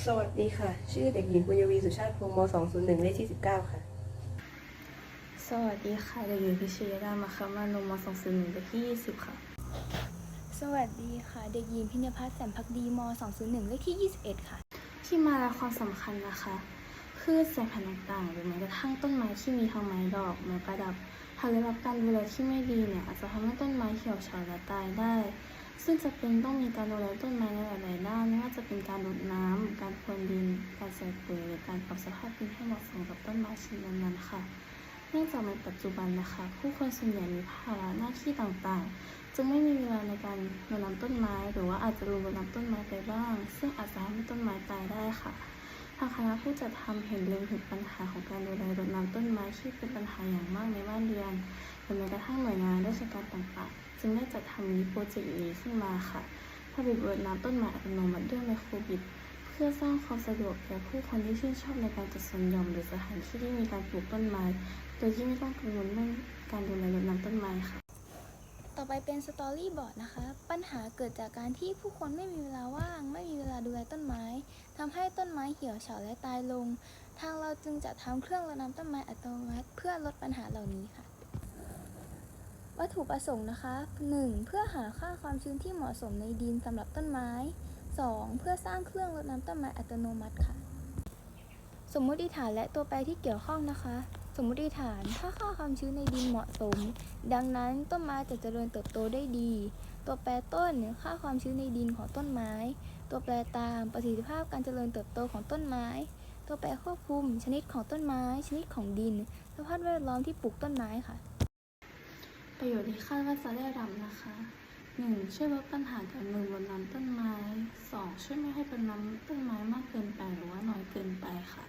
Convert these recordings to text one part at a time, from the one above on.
สวัสดีค่ะ ชื่อเด็กหญิงปุญญวีสุชาติพงศ์ม 201 เลขที่ 19 ค่ะ สวัสดีค่ะ เด็กหญิงพิชยดามาคำมานุมสองศูนย์หนึ่งเลขที่ยี่สิบค่ะ สวัสดีค่ะ เด็กหญิงพิญญพัฒน์แสนพักดีม 201 เลขที่ 21 ค่ะ ที่มาและความสำคัญนะคะพืชสายพันธุ์ต่างๆ หรือแม้กระทั่งต้นไม้ที่มีทั้งไม้ดอกไม้ประดับหากได้รับการดูแลที่ไม่ดีเนี่ยอาจจะทำให้ต้นไม้เหี่ยวเฉาและตายได้ ซึ่งจะเป็นต้องมีการดูแลต้นไม้ในหลายๆด้านไม่ว่าจะเป็นการรดน้ำการพรวนดิน การใส่ปุ๋ยหรือการปรับสภาพดินให้เหมาะสมกับต้นไม้ชนิดนั้นๆค่ะ เนื่องจากในปัจจุบันนะคะ ผู้คนส่วนใหญ่มีภาระหน้าที่ต่างๆ จึงไม่มีเวลาในการรดน้ำต้นไม้ หรือว่าอาจจะลืมรดน้ำต้นไม้ไปบ้าง ซึ่งอาจจะทำให้ต้นไม้ตายได้ค่ะทางคณะผู้จัดทำเห็นเล็งถึงปัญหาของการดูแลรดน้ำต้นไม้ที่เป็นปัญหาอย่างมากในบ้านเรือนหรือแม้กระทั่งหน่วยงานราชการต่างๆ จึงได้จัดทำนี้โปรเจกต์นี้ขึ้นมาค่ะผลิตรดน้ำต้นไม้อัตโนมัติด้วยไมโครบิดเพื่อสร้างความสะดวกแก่ผู้คนที่ชื่นชอบในการจัดสวนหย่อมหรือสถานที่ที่มีการปลูกต้นไม้ โดยที่ไม่ต้องกังวลเรื่องการดูแลรดน้ำต้นไม้ค่ะ ต่อไปเป็นสตอรี่บอร์ดนะคะ ปัญหาเกิดจากการที่ผู้คนไม่มีเวลาว่าง ไม่มีเวลาดูแลต้นไม้ทำให้ต้นไม้เหี่ยวเฉาและตายลง ทางเราจึงจะทำเครื่องรดน้ำต้นไม้อัตโนมัติ เพื่อลดปัญหาเหล่านี้ค่ะ วัตถุประสงค์นะคะ 1. เพื่อหาค่าความชื้นที่เหมาะสมในดินสำหรับต้นไม้ 2. เพื่อสร้างเครื่องรดน้ำต้นไม้อัตโนมัติค่ะ สมมติฐานและตัวแปรที่เกี่ยวข้องนะคะ สมมติฐานถ้าค่าความชื้นในดินเหมาะสม ดังนั้นต้นไม้จะเจริญเติบโตได้ดี ตัวแปรต้นค่าความชื้นในดินของต้นไม้ ตัวแปรตามประสิทธิภาพการเจริญเติบโตของต้นไม้ ตัวแปรควบคุม ชนิดของต้นไม้ ชนิดของดิน สภาพแวดล้อมที่ปลูกต้นไม้ค่ะ ประโยชน์ที่คาดว่าจะได้รับนะคะ 1. ช่วยลดปัญหาการลืมรดน้ำต้นไม้ 2. ช่วยไม่ให้รดน้ำต้นไม้มากเกินไปหรือว่าน้อยเกินไปค่ะ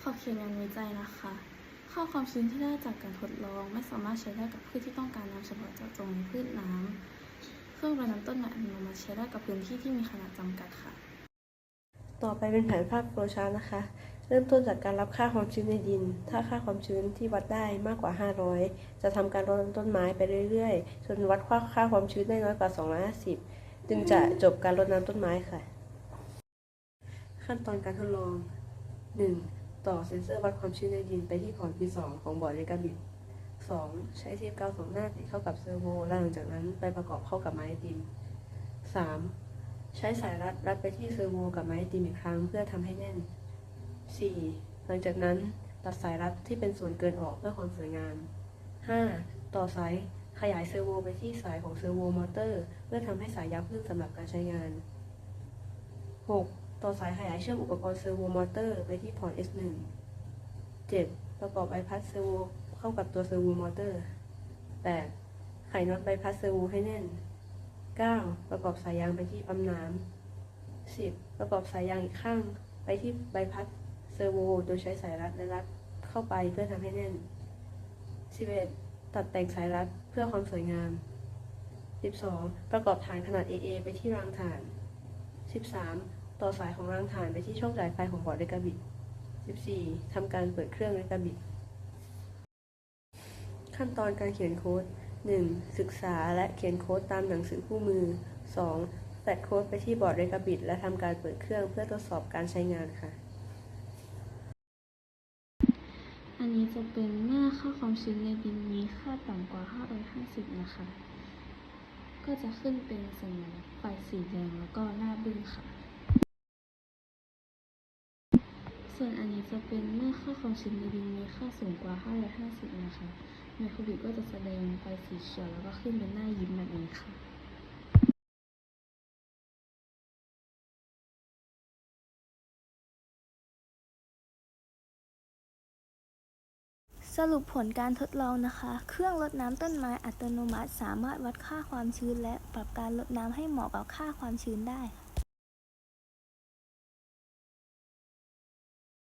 ขอบเขตงานวิจัยนะคะ ข้อความชื้นที่ได้จากการทดลองไม่สามารถใช้ได้กับพืชที่ต้องการน้ำเฉพาะเจาะจงพืชน้ำ เครื่องรดน้ำต้นไม้อัตโนมัติใช้ได้กับพื้นที่ที่มีขนาดจำกัดค่ะ ต่อไปเป็นแผนภาพโฟลว์ชาร์ตนะคะ เริ่มต้นจากการรับค่าความชื้นในดิน ถ้าค่าความชื้นที่วัดได้มากกว่า 500 จะทำการรดน้ำต้นไม้ไปเรื่อยๆ จนวัดค่าค่าความชื้นได้น้อยกว่า 250 จึงจะจบการรดน้ำต้นไม้ค่ะ ขั้นตอนการทดลอง 1. ต่อเซ็นเซอร์วัดความชื้นในดินไปที่พอร์ต P2 ของบอร์ดเรกาบิด 2. ใช้เทปกาวสองหน้าติดเข้ากับเซอร์โวแล้วหลังจากนั้นไปประกอบเข้ากับไม้ไอติม 3. ใช้สายรัดรัดไปที่เซอร์โวกับไม้ไอติมอีกครั้งเพื่อทำให้แน่น 4. หลังจากนั้นตัดสายรัดที่เป็นส่วนเกินออกเพื่อความสวยงาม 5. ต่อสายขยายเซอร์โวไปที่สายของเซอร์โวมอเตอร์เพื่อทำให้สายยับขึ้นสำหรับการใช้งาน 6. ต่อสายขยายเชื่อมอุปกรณ์เซอร์โวมอเตอร์ไปที่พอร์ต S1 7. ประกอบใบพัดเซอร์โวเข้ากับตัวเซอร์โวมอเตอร์ 8. ไขน็อตใบพัดเซอร์โวให้แน่น 9. ประกอบสายยางไปที่ปั๊มน้ำ 10. ประกอบสายยางอีกข้างไปที่ใบพัด อร์โวโดยใช้สายรัดและรัดเข้าไปเพื่อทำให้แน่น 11. ตัดแต่งสายรัดเพื่อความสวยงาม 12. ประกอบฐานขนาด AA ไปที่รางฐาน 13. ต่อสายของรางฐานไปที่ช่องจ่ายไฟของบอร์ดเรกาบิด 14. ทำการเปิดเครื่องเรกาบิดขั้นตอนการเขียนโค้ด 1. ศึกษาและเขียนโค้ดตามหนังสือคู่มือ 2. แฟดโค้ดไปที่บอร์ดเรกาบิดและทำการเปิดเครื่องเพื่อทดสอบการใช้งานค่ะ อันนี้จะเป็นเมื่อค่าความชื้นในดินมีค่าต่ำกว่า 550 นะคะ ก็จะขึ้นเป็นสัญลักษณ์ไฟสีแดงแล้วก็หน้าบึ้งค่ะ ส่วนอันนี้จะเป็นเมื่อค่าความชื้นในดินมีค่าสูงกว่า 550 นะคะไมโครบิดก็จะแสดงไฟสีเขียวแล้วก็ขึ้นเป็นหน้ายิ้มแบบนี้ค่ะ รุปผลการทดลองนะคะ เครื่องรดน้ำต้นไม้อัตโนมัติ สามารถวัดค่าความชื้นและปรับการรดน้ำให้เหมาะกับค่าความชื้นได้